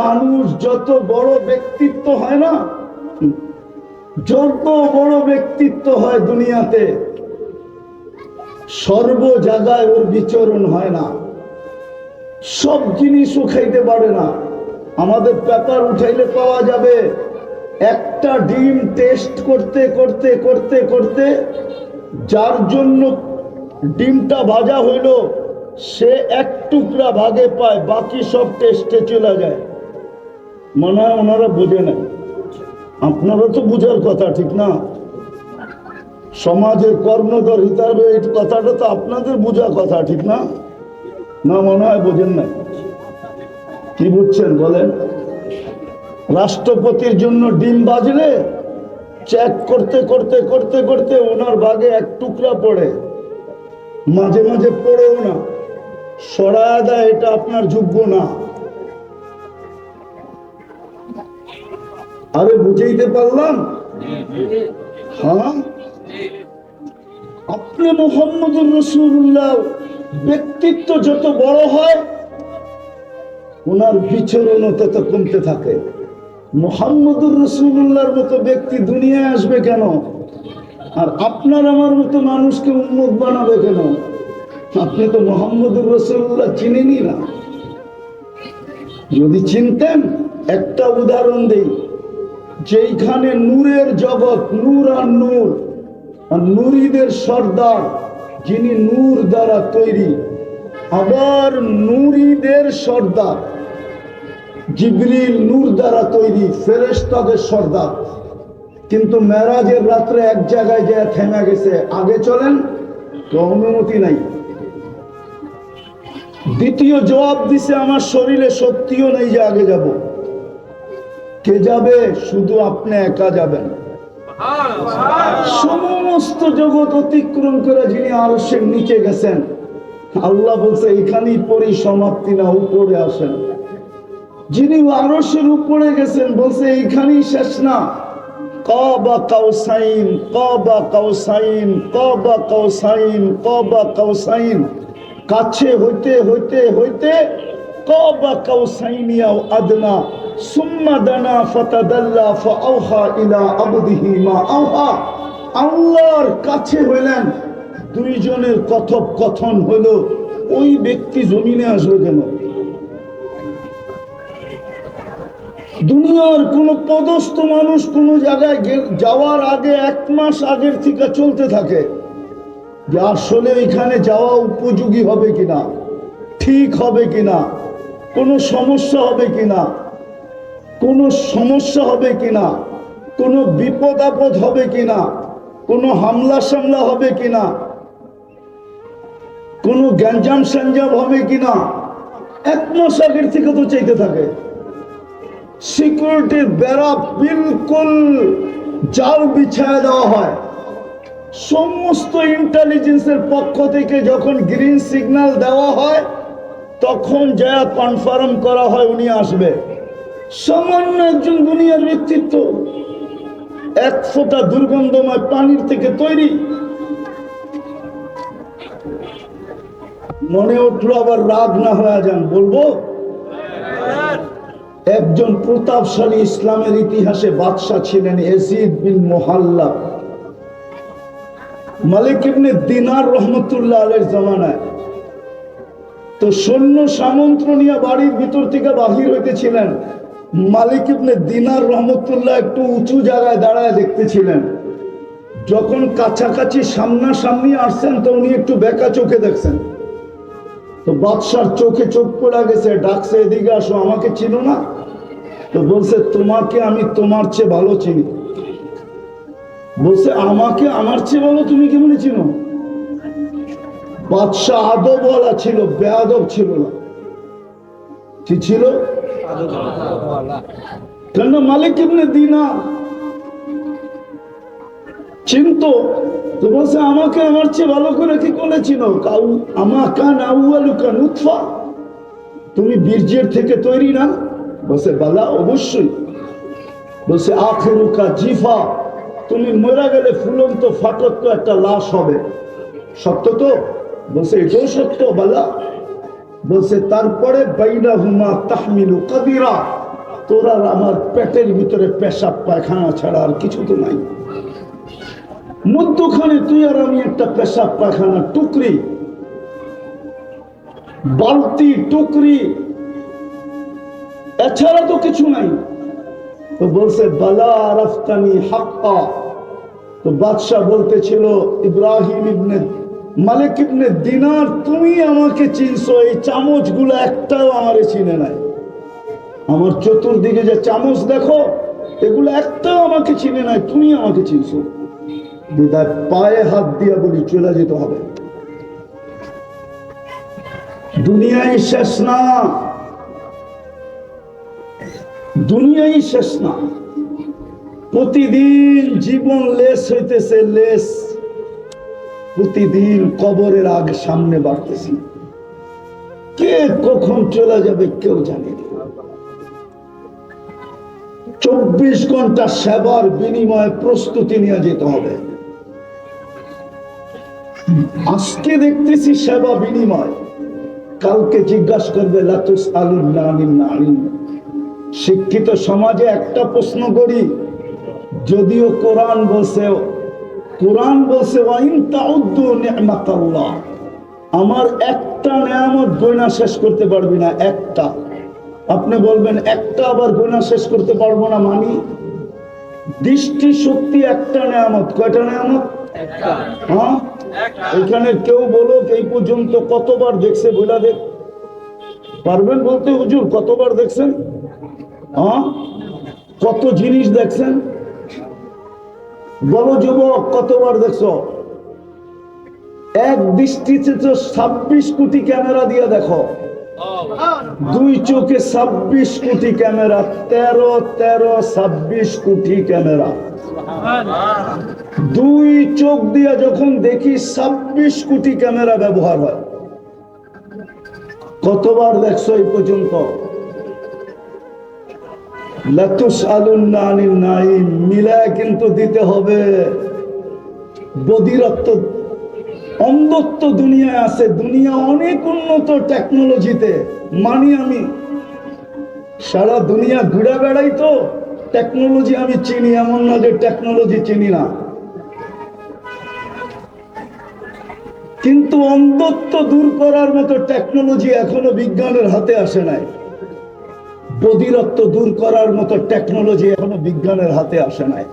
মানুষ যত বড় ব্যক্তিত্ব হয় না, যত বড় ব্যক্তিত্ব হয় দুনিয়াতে, সর্ব জায়গায় ওর বিচরণ হয় না। সব জিনিসও খাইতে পারে না। আমাদের পেপার উঠাইলে পাওয়া যাবে, একটা ডিম টেস্ট করতে করতে করতে করতে যার জন্য ডিমটা ভাজা হইল, সে এক টুকরা ভাগে পায়, বাকি সব টেস্টে চলে যায়। মনে হয় ওনারা বোঝে না আপনারা তো বুঝার কথা, ঠিক না? সমাজের কর্ণধর হিসাবে এই কথাটা তো আপনাদের বোঝা কথা, ঠিক না? না, মনে হয় বোঝেন না কি বুঝছেন বলেন? রাষ্ট্রপতির জন্য ডিম বাজলে চেক করতে করতে করতে করতে ওনার ভাগে এক টুকরা পড়ে। মাঝে মাঝে পড়েও না। সরায় দেয়, এটা আপনার যোগ্য না। আরে বুঝাইতে পারলাম? হ্যাঁ? আপনি মোহাম্মদুর রসুল্লাহ ব্যক্তিত্ব যত বড় হয় ওনার বিচরণও তত কমতে থাকে। মোহাম্মদুর রসুল্লাহর মতো ব্যক্তি দুনিয়ায় আসবে কেন? আর আপনার আমার মতো মানুষকে উন্মুখ বানাবে কেন? আপনি তো মোহাম্মদুর রসুল্লাহ চিনেনি না। যদি চিনতেন, একটা উদাহরণ দেই। যেইখানে নূরের জগৎ, নূর আর নূর। আর নুরিদের সর্দার, যিনি নূর দ্বারা তৈরি। আবার নুরিদের সর্দার, জিবরিল নূর দ্বারা তৈরি, ফেরেশতাদের সর্দার। কিন্তু মেরাজের রাত্রে এক জায়গায় যে থেমে গেছে। আগে চলেন, তো অনুমতি নাই। দ্বিতীয় জবাব দিছে, আমার শরীরে শক্তিও নেই যে আগে যাব। কে যাবে? শুধু আপনি একা যাবেন। সমস্ত জগৎ অতিক্রম করে যিনি আরসের নিচে গেছেন, আল্লাহ বলছে এখানেই পরিসমাপ্তি না, উপরে আসেন। যিনি আরসের উপরে গেছেন, বলছে, এইখানেই শেষ না। কবা কাউসাইন কবা কাউসাইন কবা কাউসাইন কবা কাউসাইন। কাছে হইতে হইতে হইতে কবা কাউসাইনিয়াও আদনা, সুম্মা দানা ফাতাদাল্লা ফাআওহা ইলা আবদিহি মা আওহা। আল্লাহর কাছে হইলেন, দুইজনের কথোপকথন হলো ওই ব্যক্তি জমিনে আসবে কেন? দুনিয়ার কোন পদস্থ মানুষ কোন জায়গায় যাওয়ার আগে এক মাস আগের থেকে চলতে থাকে, যে আসলে এখানে যাওয়া উপযোগী হবে কিনা, ঠিক হবে কিনা কোনো সমস্যা হবে কিনা? কোনো সমস্যা হবে কিনা? কোনো বিপদ আপদ হবে কিনা? কোনো হামলা সামলা হবে কিনা? কোনো গ্যাঞ্জাম স্যাঞ্জাম হবে কিনা? এক মাস আগের থেকে তো চাইতে থাকে। সিকিউরিটির বেড়া বিলকুল জাল বিছায় দেওয়া হয়। সমস্ত ইন্টেলিজেন্সের পক্ষ থেকে যখন গ্রিন সিগন্যাল দেওয়া হয় তখন যা কনফার্ম করা হয় উনি আসবে। সামান্য একজন দুনিয়ার ব্যক্তিত্ব, এক ফোঁটা দুর্গন্ধময় পানির থেকে তৈরি। মনে উঠল আবার রাগ না হয়ে যান, বলব? একজন প্রতাপশালী ইসলামের ইতিহাসে বাদশাহ ছিলেন এজিদ বিন মোহাল্লা। মালিক ইবনে দিনার রহমতুল্লাহ আলের জামানায়। তো সৈন্য সামন্ত্র নিয়ে বাড়ির ভিতর থেকে বাহির হইতেছিলেন। মালিক ইবনে দিনার রহমতুল্লাহ একটু উঁচু জায়গায় দাঁড়ায় দেখতেছিলেন। যখন কাছাকাছি সামনাসামনি আসছেন, তো উনি একটু বেকা চোখে দেখছেন। তো বাদশার চোখে চোখ পড়া গেছে, ডাকছে, এদিকে আসো, আমাকে চিনো না? তো বলছে, তোমাকে আমি তোমার চেয়ে ভালো চিনি। বলছে, আমাকে, আমার চেয়ে ভালো তুমি কেমন চিনো? বাদশাহ আদবওয়ালা ছিল বেয়াদব ছিল না। কি ছিল? কেন মালিক ইবনে দিনা চিনতো তো বলছে আমাকে আমার চেয়ে ভালো করে কি করে চিনো কাউ আমা কান আউয়ালুকা নুতফা। তুমি বীর্যের থেকে তৈরি না? বসে বালা, অবশ্যই। বলছে, আখেরুকা জিফা। তুমি মরা গেলে ফুলন্ত ফাটক একটা লাশ হবে। সত্য তো? বলছে এটাও সত্য বালা? বলছে, তারপরে বাইনা হুমা তাহমিলু কাদিরা। তোর আমার পেটের ভিতরে পেশাব, পায়খানা ছাড়া আর কিছু তো নাই। মধ্যখানে তুই আর আমি একটা পেশাব, পায়খানা টুকরি, বালতি টুকরি, এছাড়া তো কিছু নাই। তো বলছে, বালা আরাফতানি হাক্কা। তো বাদশাহ বলতেছিল, ইব্রাহিম ইবনে মালিক ইবনে দিনার, তুমি আমাকে চিনছো, এই চামচগুলো একটাও আমারে চিনে নাই। আমার চতুর্দিকে যে চামচ দেখো, এগুলো একটাও আমাকে চিনে নাই, তুমি আমাকে চিনছো। বিদায় পায়ে হাত দিয়া বলি, চলে যেতে হবে। দুনিয়াই শেষ না। দুনিয়াই শেষ না। প্রতিদিন জীবন লেস হইতেছে, লেস। প্রতিদিন কবরের আগে সামনে বাড়তেছি। কে কখন চলে যাবে কেউ জানে চব্বিশ ঘণ্টা সেবার বিনিময়ে প্রস্তুতি নিয়ে যেতে হবে। আজকে দেখতেছি সেবা বিনিময়। কালকে জিজ্ঞাসা করবে লাতুস আলুন নানিন শিক্ষিত সমাজে একটা প্রশ্ন করি, যদিও কোরআন বলছে কোরআন বলছে আমার একটা নিয়ামত গয়না শেষ করতে পারবি না একটা। আপনি বলবেন একটা আবার গয়না শেষ করতে পারব না মানি? দৃষ্টি শক্তি একটা নিয়ামত। কয়টা নিয়ামত? হ্যাঁ? এখানে কেউ বলো এই পর্যন্ত কতবার দেখছে বইলা দেখ। পারবেন বলতে হুজুর কতবার দেখছেন? হ্যাঁ? কত জিনিস দেখছেন? বলো যুবক, কতবার দেখছ? এক দৃষ্টিতে তো ছাব্বিশ কোটি ক্যামেরা দিয়ে দেখো। দুই চোখে ছাব্বিশ কোটি ক্যামেরা, তেরো তেরো, ছাব্বিশ কোটি ক্যামেরা। দুই চোখ দিয়ে যখন দেখি ছাব্বিশ কোটি ক্যামেরা ব্যবহার হয়। কতবার দেখছ এই পর্যন্ত? কিন্তু দিতে হবে। বদিরত্ব, অন্ধত্ব দুনিয়ায় আছে। দুনিয়া অনেক উন্নত টেকনোলজিতে মানি আমি। সারা দুনিয়া ঘুরে বেড়াই তো। টেকনোলজি আমি চিনি, এমন না যে টেকনোলজি চিনি না। কিন্তু অন্ধত্ব দূর করার মতো টেকনোলজি এখনও বিজ্ঞানের হাতে আসে নাই। বদিরত্ব দূর করার মতো টেকনোলজি এখনও বিজ্ঞানের হাতে আসে নাই।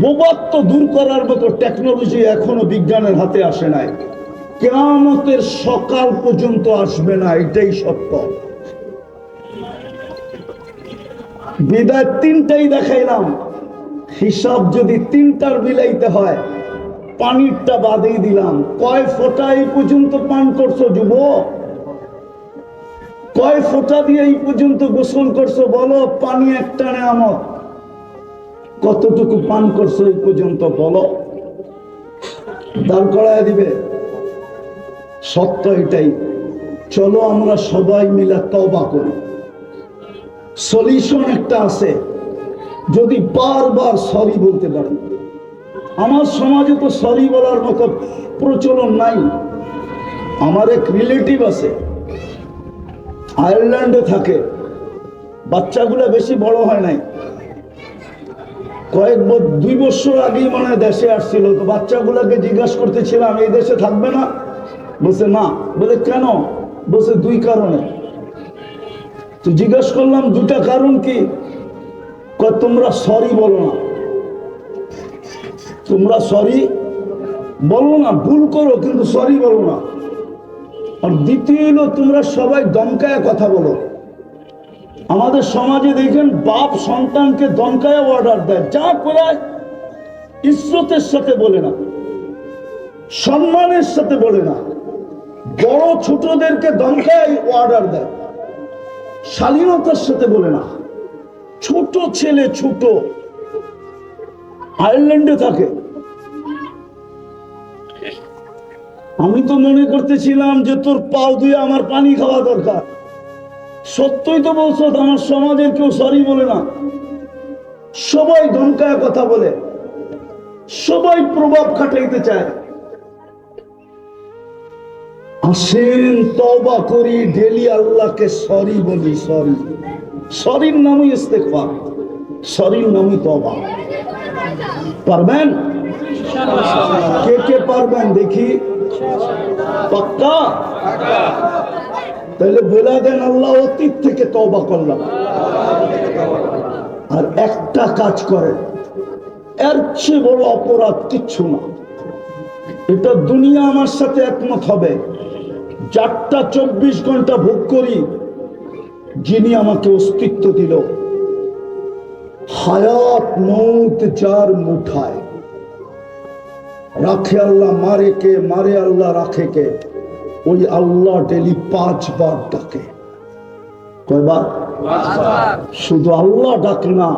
বোবাত্ম দূর করার মতো টেকনোলজি এখনও বিজ্ঞানের হাতে আসে নাই। কেয়ামতের সকাল পর্যন্ত আসবে না, এটাই সত্য। বিদায় তিনটাই দেখাইলাম। হিসাব যদি তিনটার বিলাইতে হয়, পানিরটা বাদেই দিলাম। কয় ফোঁটা এই পর্যন্ত পান করছ যুবক? কয় ফোঁটা দিয়ে এই পর্যন্ত গোসল করছ? বলো, পানি একটা নেয়ামত কতটুকু পান করছ এই পর্যন্ত, বলো। দাঁড় করায় দিবে। সত্য এটাই। চলো আমরা সবাই মিলে তবা করি। সলিউশন একটা আছে। যদি বারবার সরি বলতে পারেন আমার সমাজে তো সরি বলার মতো প্রচলন নাই। আমার এক রিলেটিভ আছে। আয়ারল্যান্ডে থাকে। বাচ্চাগুলো বেশি বড় হয় নাই। কয়েক দুই বছর আগেই মনে দেশে আসছিল। তো বাচ্চাগুলোকে জিজ্ঞাসা করতেছিলাম, এই দেশে থাকবে না? বলছে, না। বলে, কেন? বলছে, দুই কারণে। তো জিজ্ঞাসা করলাম, দুটা কারণ কি? তোমরা সরি বলো না। তোমরা সরি বলো না, ভুল করো, কিন্তু সরি বলো না। আর দ্বিতীয় তোমরা সবাই দমকায় কথা বলো। আমাদের সমাজে দেখেন বাপ সন্তানকে দমকায় অর্ডার দেয়। যা করায়, ইজ্জতের সাথে বলে না, সম্মানের সাথে বলে না। বড় ছোটদেরকে দমকায় অর্ডার দেয়। শালীনতার সাথে বলে না। ছোট ছেলে ছোট, আয়ারল্যান্ডে থাকে। আমি তো মনে করতেছিলাম যে তোর পাও দিয়ে আমার পানি খাওয়া দরকার। সত্যই তো বলছো, আমার সমাজের কেউ সরি বলে না। সবাই ধমকায় কথা বলে। সবাই প্রভাব খাটাইতে চায়। আসেন তবা করি, ডেলি আল্লাহকে সরি বলি সরি শরীর নামই ইস্তেকফার শরীর নামই তবা পারবেন? কে কে পারবেন দেখি। পাক্কা? তাহলে বলে দেন আল্লাহ অতীত থেকে তবা করলাম। আর একটা কাজ করেন। এর চেয়ে বড় অপরাধ কিচ্ছু না। এটা দুনিয়া আমার সাথে একমত হবে। চারটা চব্বিশ ঘণ্টা ভোগ করি, যিনি আমাকে অস্তিত্ব দিল। হায়াত মৌত যার মুঠায়। রাখে আল্লাহ মারে কে মারে আল্লাহ রাখে কে? ওই আল্লাহ ডেলি পাঁচবার ডাকে। কয়বার? শুধু আল্লাহ ডাকে না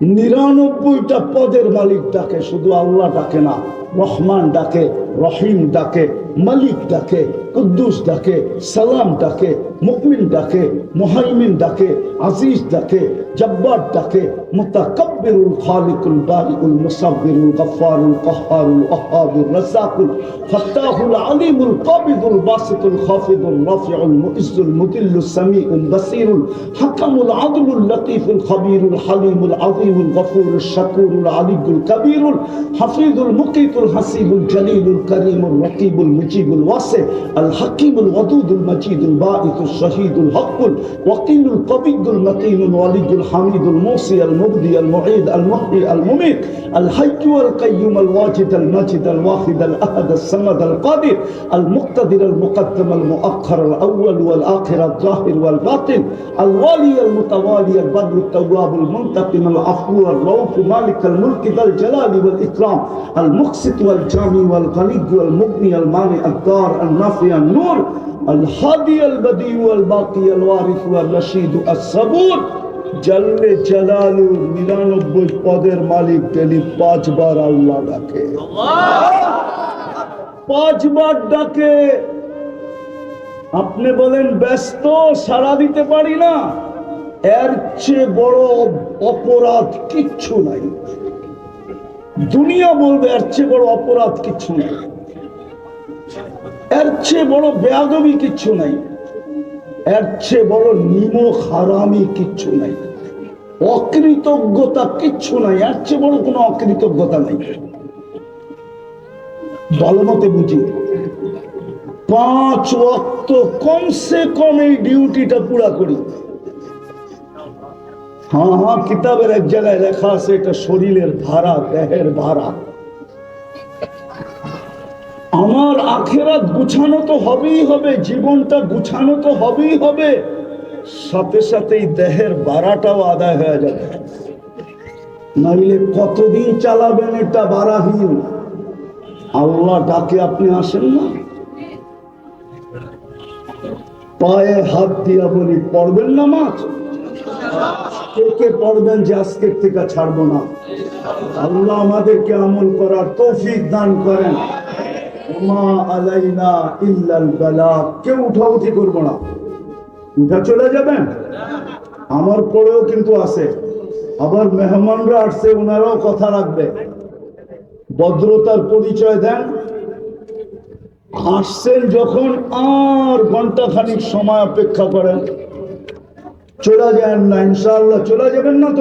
নিরানব্বইটা পদের মালিক ডাকে শুধু আল্লাহ ডাকে না রহমান ডাকে। রহিম ডাকে, মালিক ডাকে, কুদ্দুস ডাকে, সালাম ডাকে মুকমিন ডাকে, মুহাইমিন ডাকে, আজিজ ডাকে, জব্বার ডাকে, মুতাকাব্বিরুল খালিকুল বারিকুল মুসাব্বিরুল গফফারুল কহ্হারুল ওয়াহ্হাবুর রাজ্জাকুল ফাত্তাহুল আলিমুল কাবিদুল বাসিতুল খাফিদুল রাফিউল মুইজ্জুল মুদিল্লুস সামিউল বাসিরুল হাকামুল আদলুল লতীফুল খবীরুল হালিমুল আযীমুল গফুরুল শাকুরুল আলিয়ুল কবীরুল হাফিজুল মুকিতুল হাসিবুল জলিলুল الكريم الرقيب المجيب الواسع الحكيم الودود المجيد الباعث الشهيد الحق الوقيل القبيد المتين الولي الحميد الموصي المبدي المعيد المحيي المميت الحي والقيوم الواجد المجد الواحد الأحد الصمد القادر المقتدر المقدم المؤخر الأول والآخر الظاهر والباطن الوالي المتوالي البر التواب المنتقم العفو الروف مالك الملك ذا الجلال والإكرام المقسط والجامي والغني আল তাওয়াব আল মুনতাকিম আল আফু আল রউফ মালিক আল মুলক যাল জালাল জল্লে নিরানব্বই পদের মালিক ডেলি পাঁচবার আল্লাহ ডাকে। পাঁচবার ডাকে। আপনি বলেন, ব্যস্ত, সাড়া দিতে পারি না। এর চেয়ে বড় অপরাধ কিচ্ছু নাই। দুনিয়া বলবে, এর চেয়ে বড় অপরাধ কিচ্ছু নাই। এর চেয়ে বড় বেয়াদবি কিচ্ছু নাই। এর চেয়ে বড় নিমক হারামি কিচ্ছু নাই। অকৃতজ্ঞতা কিচ্ছু নাই। এর চেয়ে বড় কোনো অকৃতজ্ঞতা নাই। বলমতে বুঝি। পাঁচ ওয়াক্ত কমসে কম এই ডিউটিটা পুরা করি। হ্যাঁ হ্যাঁ কিতাবের এক জায়গায় লেখা আছে, এটা শরীরের ভাড়া দেহের ভাড়া আমার আখেরাত গুছানো তো হবেই হবে, জীবনটা গুছানো তো হবেই হবে। সাথে সাথেই দেহের ভাড়াটাও আদায় হয়ে যাবে। নইলে কতদিন চালাবেন এটা বাড়াহীন আল্লাহ ডাকে আপনি আসেন না? পায়ে হাত দিয়া বলি পড়বেন না মাছ কে পড়বেন যে আজকের থেকে ছাড়বো না। আল্লাহ আমাদেরকে আমল করার তৌফিক দান করেন। ওমা আলাইনা ইল্লাল কেউ করব না। উঠা চলে যাবেন? আমার পরেও কিন্তু আছে। আবার মেহমানরা আসছে, ওনারাও কথা রাখবে। ভদ্রতার পরিচয় দেন। আসছেন যখন আর ঘণ্টা খানিক সময় অপেক্ষা করেন। চলে যান না ইনশাল্লাহ চলে যাবেন না তো।